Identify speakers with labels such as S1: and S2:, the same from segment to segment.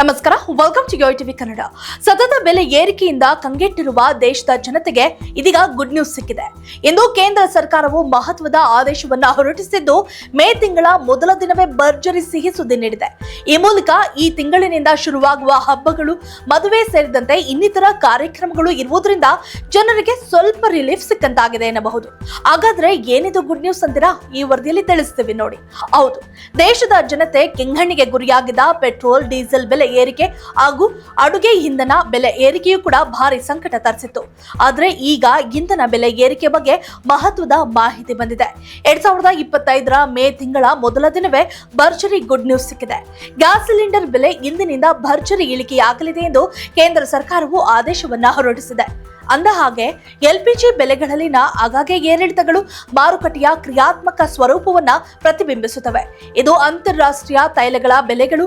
S1: ನಮಸ್ಕಾರ welcome to Yoyo TV Kannada ಸತತ ಬೆಲೆ ಏರಿಕೆಯಿಂದ ಕಂಗೆಟ್ಟಿರುವ ದೇಶದ ಜನತೆಗೆ ಇದೀಗ ಗುಡ್ ನ್ಯೂಸ್ ಸಿಕ್ಕಿದೆ. ಇಂದು ಕೇಂದ್ರ ಸರ್ಕಾರವು ಮಹತ್ವದ ಆದೇಶವನ್ನ ಹೊರಡಿಸಿದ್ದು ಮೇ ತಿಂಗಳ ಮೊದಲ ದಿನವೇ ಭರ್ಜರಿ ಸಿಹಿ ಸುದ್ದಿ ನೀಡಿದೆ. ಈ ಮೂಲಕ ಈ ತಿಂಗಳಿನಿಂದ ಶುರುವಾಗುವ ಹಬ್ಬಗಳು ಮದುವೆ ಸೇರಿದಂತೆ ಇನ್ನಿತರ ಕಾರ್ಯಕ್ರಮಗಳು ಇರುವುದರಿಂದ ಜನರಿಗೆ ಸ್ವಲ್ಪ ರಿಲೀಫ್ ಸಿಕ್ಕಂತಾಗಿದೆ ಎನ್ನಬಹುದು. ಹಾಗಾದ್ರೆ ಏನಿದು ಗುಡ್ ನ್ಯೂಸ್ ಅಂತೀರಾ? ಈ ವರದಿಯಲ್ಲಿ ತಿಳಿಸ್ತೀವಿ ನೋಡಿ. ಹೌದು, ದೇಶದ ಜನತೆ ಕೆಂಗಣ್ಣಿಗೆ ಗುರಿಯಾಗಿದ್ದ ಪೆಟ್ರೋಲ್, ಡೀಸೆಲ್ ಬೆಲೆ ಏರಿಕೆ ಹಾಗೂ ಅಡುಗೆ ಇಂಧನ ಬೆಲೆ ಏರಿಕೆಯೂ ಕೂಡ ಭಾರಿ ಸಂಕಟ ತರಿಸಿತ್ತು. ಆದ್ರೆ ಈಗ ಇಂಧನ ಬೆಲೆ ಏರಿಕೆ ಬಗ್ಗೆ ಮಹತ್ವದ ಮಾಹಿತಿ ಬಂದಿದೆ. ಎರಡ್ ಸಾವಿರದ ಇಪ್ಪತ್ತೈದರ ಮೇ ತಿಂಗಳ ಮೊದಲ ದಿನವೇ ಭರ್ಜರಿ ಗುಡ್ ನ್ಯೂಸ್ ಸಿಕ್ಕಿದೆ. ಗ್ಯಾಸ್ ಸಿಲಿಂಡರ್ ಬೆಲೆ ಇಂದಿನಿಂದ ಭರ್ಜರಿ ಇಳಿಕೆಯಾಗಲಿದೆ ಎಂದು ಕೇಂದ್ರ ಸರ್ಕಾರವು ಆದೇಶವನ್ನ ಹೊರಡಿಸಿದೆ. ಅಂದ ಹಾಗೆ ಎಲ್ಪಿಜಿ ಬೆಲೆಗಳಲ್ಲಿನ ಆಗಾಗ್ಗೆ ಏರಿಳಿತಗಳು ಮಾರುಕಟ್ಟೆಯ ಕ್ರಿಯಾತ್ಮಕ ಸ್ವರೂಪವನ್ನ ಪ್ರತಿಬಿಂಬಿಸುತ್ತವೆ. ಇದು ಅಂತಾರಾಷ್ಟ್ರೀಯ ತೈಲಗಳ ಬೆಲೆಗಳು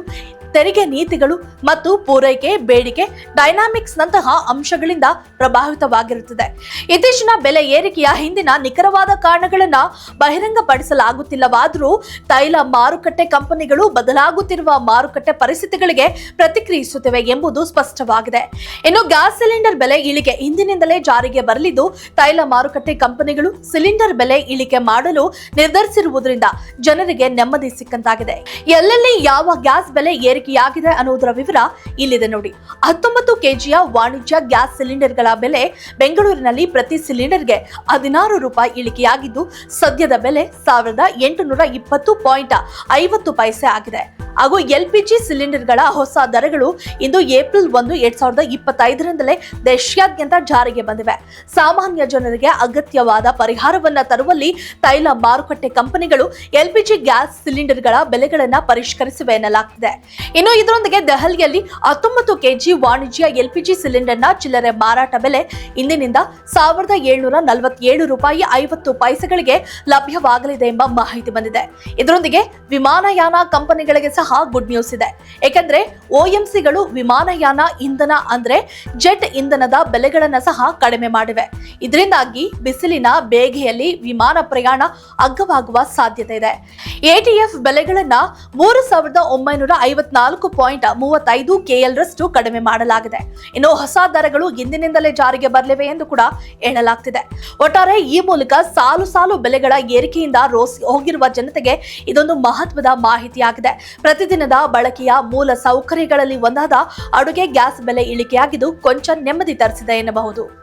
S1: ತೆರಿಗೆ ನೀತಿಗಳು ಮತ್ತು ಪೂರೈಕೆ, ಬೇಡಿಕೆ ಡೈನಾಮಿಕ್ಸ್ ನಂತಹ ಅಂಶಗಳಿಂದ ಪ್ರಭಾವಿತವಾಗಿರುತ್ತದೆ. ಇತ್ತೀಚಿನ ಬೆಲೆ ಏರಿಕೆಯ ಹಿಂದಿನ ನಿಖರವಾದ ಕಾರಣಗಳನ್ನು ಬಹಿರಂಗಪಡಿಸಲಾಗುತ್ತಿಲ್ಲವಾದರೂ ತೈಲ ಮಾರುಕಟ್ಟೆ ಕಂಪನಿಗಳು ಬದಲಾಗುತ್ತಿರುವ ಮಾರುಕಟ್ಟೆ ಪರಿಸ್ಥಿತಿಗಳಿಗೆ ಪ್ರತಿಕ್ರಿಯಿಸುತ್ತಿವೆ ಎಂಬುದು ಸ್ಪಷ್ಟವಾಗಿದೆ. ಇನ್ನು ಗ್ಯಾಸ್ ಸಿಲಿಂಡರ್ ಬೆಲೆ ಇಳಿಕೆ ಹಿಂದಿನಿಂದಲೇ ಜಾರಿಗೆ ಬರಲಿದ್ದು, ತೈಲ ಮಾರುಕಟ್ಟೆ ಕಂಪನಿಗಳು ಸಿಲಿಂಡರ್ ಬೆಲೆ ಇಳಿಕೆ ಮಾಡಲು ನಿರ್ಧರಿಸಿರುವುದರಿಂದ ಜನರಿಗೆ ನೆಮ್ಮದಿ ಸಿಕ್ಕಂತಾಗಿದೆ. ಎಲ್ಲೆಲ್ಲಿ ಯಾವ ಗ್ಯಾಸ್ ಬೆಲೆ ಏರಿಕೆಯಾಗಿದೆ ಅನ್ನೋದರ ವಿವರ ಇಲ್ಲಿದೆ ನೋಡಿ. ಹತ್ತೊಂಬತ್ತು ಕೆಜಿಯ ವಾಣಿಜ್ಯ ಗ್ಯಾಸ್ ಸಿಲಿಂಡರ್ಗಳ ಬೆಲೆ ಬೆಂಗಳೂರಿನಲ್ಲಿ ಪ್ರತಿ ಸಿಲಿಂಡರ್ಗೆ ಹದಿನಾರು ರೂಪಾಯಿ ಇಳಿಕೆಯಾಗಿದ್ದು, ಸದ್ಯದ ಬೆಲೆ ಸಾವಿರದ ಎಂಟುನೂರ ಇಪ್ಪತ್ತು ಪಾಯಿಂಟ್ ಐವತ್ತು ಪೈಸೆ ಆಗಿದೆ. ಹಾಗೂ ಎಲ್ ಪಿ ಜಿ ಸಿಲಿಂಡರ್ಗಳ ಹೊಸ ದರಗಳು ಇಂದು ಏಪ್ರಿಲ್ ಒಂದು, ಎರಡ್ ಸಾವಿರದ ಇಪ್ಪತ್ತೈದರಿಂದಲೇ ದೇಶಾದ್ಯಂತ ಜಾರಿಗೆ ಬಂದಿವೆ. ಸಾಮಾನ್ಯ ಜನರಿಗೆ ಅಗತ್ಯವಾದ ಪರಿಹಾರವನ್ನ ತರುವಲ್ಲಿ ತೈಲ ಮಾರುಕಟ್ಟೆ ಕಂಪನಿಗಳು ಎಲ್ಪಿಜಿ ಗ್ಯಾಸ್ ಸಿಲಿಂಡರ್ಗಳ ಬೆಲೆಗಳನ್ನ ಪರಿಷ್ಕರಿಸಿವೆ ಎನ್ನಲಾಗ್ತಿದೆ. ಇನ್ನು ಇದರೊಂದಿಗೆ ದೆಹಲಿಯಲ್ಲಿ ಹತ್ತೊಂಬತ್ತು ಕೆಜಿ ವಾಣಿಜ್ಯ ಎಲ್ಪಿಜಿ ಸಿಲಿಂಡರ್ನ ಚಿಲ್ಲರೆ ಮಾರಾಟ ಬೆಲೆ ಇಂದಿನಿಂದ ಸಾವಿರದ ಏಳ್ನೂರ ನಲವತ್ತೇಳು ರೂಪಾಯಿ ಐವತ್ತು ಪೈಸೆಗಳಿಗೆ ಲಭ್ಯವಾಗಲಿದೆ ಎಂಬ ಮಾಹಿತಿ ಬಂದಿದೆ. ಇದರೊಂದಿಗೆ ವಿಮಾನಯಾನ ಕಂಪನಿಗಳಿಗೆ ಸಹ ಗುಡ್ ನ್ಯೂಸ್ ಇದೆ. ಏಕೆಂದ್ರೆ ಓಎಂಸಿಗಳು ವಿಮಾನಯಾನ ಇಂಧನ ಅಂದ್ರೆ ಜೆಟ್ ಇಂಧನದ ಬೆಲೆಗಳನ್ನ ಸಹ ಕಡಿಮೆ ಮಾಡಿವೆ. ಇದರಿಂದಾಗಿ ಬಿಸಿಲಿನ ಬೇಗೆಯಲ್ಲಿ ವಿಮಾನ ಪ್ರಯಾಣ ಅಗ್ಗವಾಗುವ ಸಾಧ್ಯತೆ ಇದೆ. ಎಟಿಎಫ್ ಬೆಲೆಗಳನ್ನ ಮೂರು ಸಾವಿರದ ಒಂಬೈನೂರ ಐವತ್ನಾಲ್ಕು ಪಾಯಿಂಟ್ ಮೂವತ್ತೈದು ಕೆಎಲ್ ರಷ್ಟು ಕಡಿಮೆ ಮಾಡಲಾಗಿದೆ. ಇನ್ನು ಹೊಸ ದರಗಳು ಇಂದಿನಿಂದಲೇ ಜಾರಿಗೆ ಬರಲಿವೆ ಎಂದು ಕೂಡ ಹೇಳಲಾಗ್ತಿದೆ. ಒಟ್ಟಾರೆ ಈ ಮೂಲಕ ಸಾಲು ಸಾಲು ಬೆಲೆಗಳ ಏರಿಕೆಯಿಂದ ರೋಸಿ ಹೋಗಿರುವ ಜನತೆಗೆ ಇದೊಂದು ಮಹತ್ವದ ಮಾಹಿತಿಯಾಗಿದೆ. ಪ್ರತಿದಿನದ ಬಳಕೆಯ ಮೂಲ ಸೌಕರ್ಯಗಳಲ್ಲಿ ಒಂದಾದ ಅಡುಗೆ ಗ್ಯಾಸ್ ಬೆಲೆ ಇಳಿಕೆಯಾಗಿದ್ದು ಕೊಂಚ ನೆಮ್ಮದಿ ತರಿಸಿದೆ ಎನ್ನಬಹುದು.